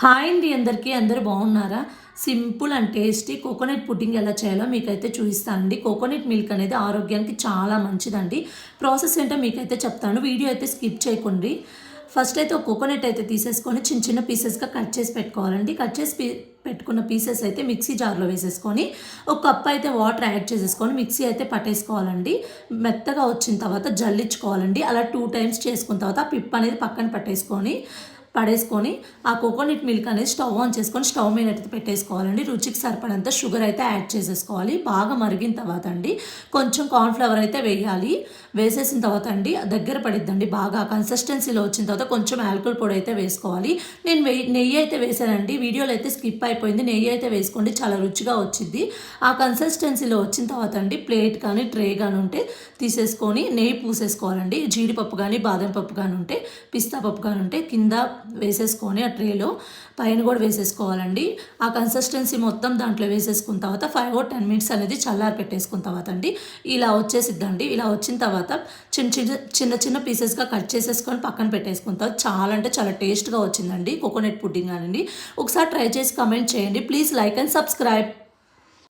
Hi అండి అందరికీ. అందరూ బాగున్నారా? Simple and tasty coconut pudding ఎలా చేయాలో మీకైతే చూపిస్తానండి. కోకోనట్ మిల్క్ అనేది ఆరోగ్యానికి చాలా మంచిదండి. ప్రాసెస్ ఏంటో మీకైతే చెప్తాను. వీడియో అయితే స్కిప్ చేయకండి. ఫస్ట్ అయితే ఒక కోకోనట్ అయితే తీసేసుకొని చిన్న చిన్న పీసెస్గా కట్ చేసి పెట్టుకోవాలండి. కట్ చేసి పీ పెట్టుకున్న పీసెస్ అయితే మిక్సీ జార్లో వేసేసుకొని ఒక కప్ అయితే వాటర్ యాడ్ చేసేసుకొని మిక్సీ అయితే పట్టేసుకోవాలండి. మెత్తగా వచ్చిన తర్వాత జల్లించుకోవాలండి. అలా టూ టైమ్స్ చేసుకున్న తర్వాత ఆ పిప్ అనేది పక్కన పట్టేసుకొని పడేసుకొని ఆ కోకోనట్ మిల్క్ అనేది స్టవ్ ఆన్ చేసుకొని స్టవ్ మీద అయితే పెట్టేసుకోవాలండి. రుచికి సరిపడంత షుగర్ అయితే యాడ్ చేసేసుకోవాలి. బాగా మరిగిన తర్వాత అండి కొంచెం కార్న్ఫ్లవర్ అయితే వేయాలి. వేసేసిన తర్వాత అండి దగ్గర పడిద్దండి బాగా. కన్సిస్టెన్సీలో వచ్చిన తర్వాత కొంచెం ఆల్కహాల్ పొడి అయితే వేసుకోవాలి. నేను వెయ్యి నెయ్యి అయితే వేసానండి వీడియోలో అయితే స్కిప్ అయిపోయింది. నెయ్యి అయితే వేసుకోండి చాలా రుచిగా వచ్చింది ఆ కన్సిస్టెన్సీలో వచ్చిన తర్వాత అండి ప్లేట్ కానీ ట్రే కానీ ఉంటే తీసేసుకొని నెయ్యి పూసేసుకోవాలండి. జీడిపప్పు కానీ బాదం పప్పు కానీ ఉంటే పిస్తా పప్పు కానీ ఉంటే కింద వేసేసుకొని ఆ ట్రేలో పైన కూడా వేసేసుకోవాలండి. ఆ కన్సిస్టెన్సీ మొత్తం దాంట్లో వేసేసుకున్న తర్వాత ఫైవ్ ఓ టెన్ మినిట్స్ అనేది చల్లారి పెట్టేసుకున్న తర్వాత అండి ఇలా వచ్చేసిద్దండి. ఇలా వచ్చిన తర్వాత చిన్న చిన్న చిన్న చిన్న పీసెస్గా కట్ చేసేసుకొని పక్కన పెట్టేసుకున్న తర్వాత చాలా అంటే చాలా టేస్ట్గా వచ్చిందండి. కోకోనట్ పుడ్డింగ్ అనండి ఒకసారి ట్రై చేసి కమెంట్ చేయండి. Please like and subscribe